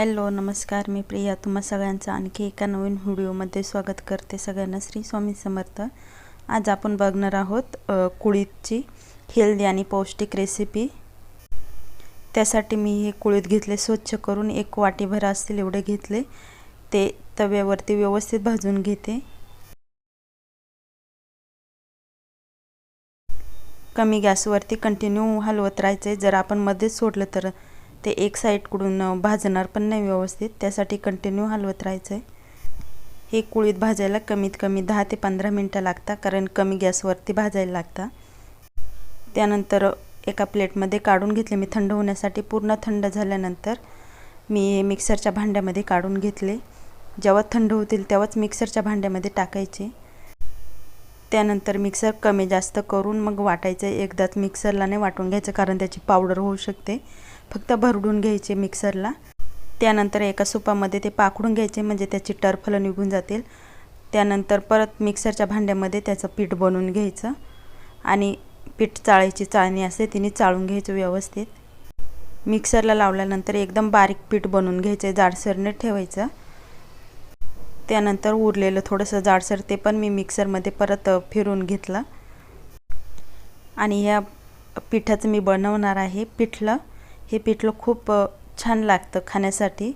Hello नमस्कार मी प्रिया. तुम्हा सगळ्यांचं आणखी एका नवीन व्हिडिओमध्ये स्वागत करते सगळ्यांना श्री स्वामी समर्थ. आज आपण बघणार आहोत कुळीतची हेल्दी आणि पौष्टिक रेसिपी. त्यासाठी मी हे कुळीत घेतले स्वच्छ करून एक वाटीभर असतील एवढे घेतले. ते तव्यावरती व्यवस्थित भाजून घेते. कमी गॅसवरती कंटिन्यू हलवत राहायचं. जर आपण मध्येच सोडलं तर ते एक साईडकडून भाजणार पण नाही व्यवस्थित. त्यासाठी कंटिन्यू हलवत राहायचं आहे हे कुळीत भाजायला कमीत कमी दहा ते पंधरा मिनटं लागतात कारण कमी गॅसवरती भाजायला लागतात त्यानंतर एका प्लेटमध्ये काढून घेतले. मी थंड होण्यासाठी पूर्ण थंड झाल्यानंतर मी हे मिक्सरच्या भांड्यामध्ये काढून घेतले. जेव्हा थंड होतील तेव्हाच मिक्सरच्या भांड्यामध्ये टाकायचे. त्यानंतर मिक्सर कमी जास्त करून मग वाटायचं. एकदाच मिक्सरला नाही वाटून घ्यायचं कारण त्याची पावडर होऊ शकते. फक्त भरडून घ्यायचे मिक्सरला त्यानंतर एका सुपामध्ये ते पाकडून घ्यायचे म्हणजे त्याची टरफलं निघून जातील. त्यानंतर परत मिक्सरच्या भांड्यामध्ये त्याचं पीठ बनवून घ्यायचं. आणि पीठ चाळायची चाळणी असते तिने चाळून घ्यायचं व्यवस्थित. मिक्सरला लावल्यानंतर एकदम बारीक पीठ बनवून घ्यायचं जाडसरने ठेवायचं. त्यानंतर उरलेलं थोडंसं जाडसर ते पण मी मिक्सरमध्ये परत फिरून घेतलं. आणि ह्या पिठाचं मी बनवणार आहे पिठलं. हे पिठलं खूप छान लागतं खाण्यासाठी.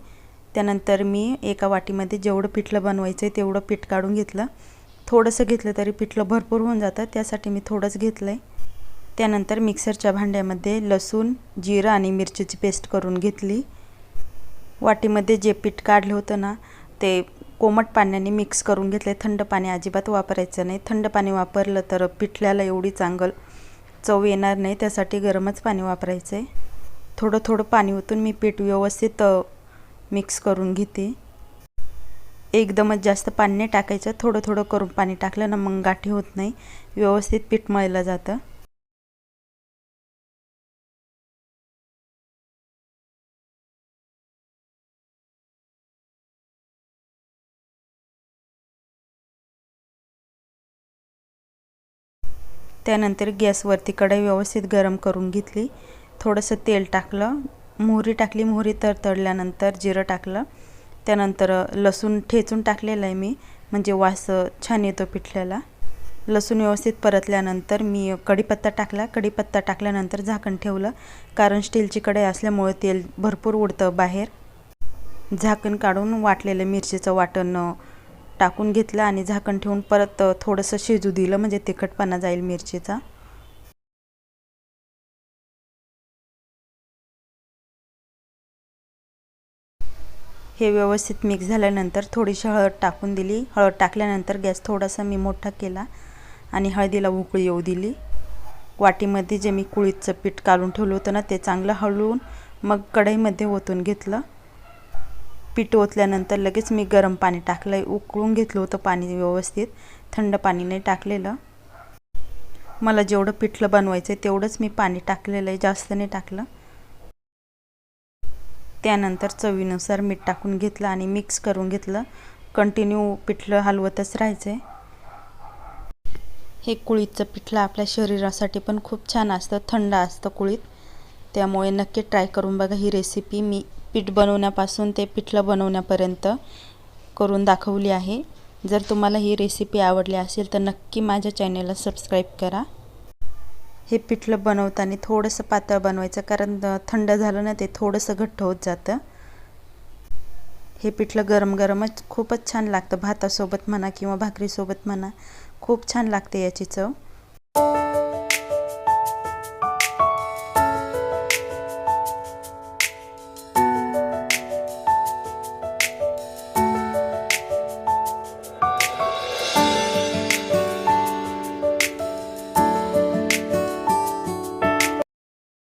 त्यानंतर मी एका वाटीमध्ये जेवढं पिठलं बनवायचं आहे तेवढं पीठ काढून घेतलं. थोडंसं घेतलं तरी पिठलं भरपूर होऊन जातं त्यासाठी मी थोडंच घेतलं आहे त्यानंतर मिक्सरच्या भांड्यामध्ये लसूण जिरं आणि मिरचीची पेस्ट करून घेतली. वाटीमध्ये जे पीठ काढलं होतं ना ते कोमट पाण्याने मिक्स करून घेतले थंड पाणी अजिबात वापरायचं नाही. थंड पाणी वापरलं तर पिठल्याला एवढी चांगल चव येणार नाही त्यासाठी गरमच पाणी वापरायचं आहे थोडं थोडं पाणी ओतून मी पीठ व्यवस्थित मिक्स करून घेते. एकदमच जास्त पाणी नाही टाकायचं थोडं थोडं करून पाणी टाकलं ना मग गाठी होत नाही. व्यवस्थित पीठ मळलं जातं. त्यानंतर गॅसवरती कढई व्यवस्थित गरम करून घेतली. थोडंसं तेल टाकलं. मोहरी टाकली मोहरी तर तळल्यानंतर जिरं टाकलं. त्यानंतर लसूण ठेचून टाकलेलं आहे मी म्हणजे वास छान येतो पिठल्याला. लसूण व्यवस्थित परतल्यानंतर मी कढीपत्ता टाकला. कढीपत्ता टाकल्यानंतर झाकण ठेवलं कारण स्टीलची कढई असल्यामुळे तेल भरपूर उडतं बाहेर. झाकण काढून वाटलेलं मिरचीचं वाटण टाकून घेतलं आणि झाकण ठेवून परत थोडंसं शिजू दिलं म्हणजे तिखटपणा जाईल मिरचीचा. हे व्यवस्थित मिक्स झाल्यानंतर थोडीशी हळद टाकून दिली. हळद टाकल्यानंतर गॅस थोडासा मी मोठा केला आणि हळदीला उकळी येऊ दिली. वाटीमध्ये जे मी कुळीचं पीठ काढून ठेवलं होतं ना ते चांगलं हळवून मग कढईमध्ये ओतून घेतलं. पीठ ओतल्यानंतर लगेच मी गरम पाणी टाकलं आहे उकळून घेतलं होतं पाणी व्यवस्थित. थंड पाणी नाही टाकलेलं. मला जेवढं पिठलं बनवायचं आहे तेवढंच मी पाणी टाकलेलं आहे. जास्त नाही टाकलं. त्यानंतर चवीनुसार मीठ टाकून घेतलं आणि मिक्स करून घेतलं. कंटिन्यू पिठलं हलवतच राहायचं आहे हे कुळीतचं पिठलं आपल्या शरीरासाठी पण खूप छान असतं थंड असतं कुळीत. त्यामुळे नक्की ट्राय करून बघा ही रेसिपी मी पीठ बनवण्यापासून ते पिठलं बनवण्यापर्यंत करून दाखवली आहे. जर तुम्हाला ही रेसिपी आवडली असेल तर नक्की माझ्या चॅनेलला सबस्क्राईब करा. हे पिठलं बनवताना थोडंसं पातळ बनवायचं कारण थंड झालं ना ते थोडंसं घट्ट होत जातं. हे पिठलं गरम गरमच खूपच छान लागतं. भातासोबत म्हणा किंवा भाकरीसोबत म्हणा खूप छान लागते याची चव.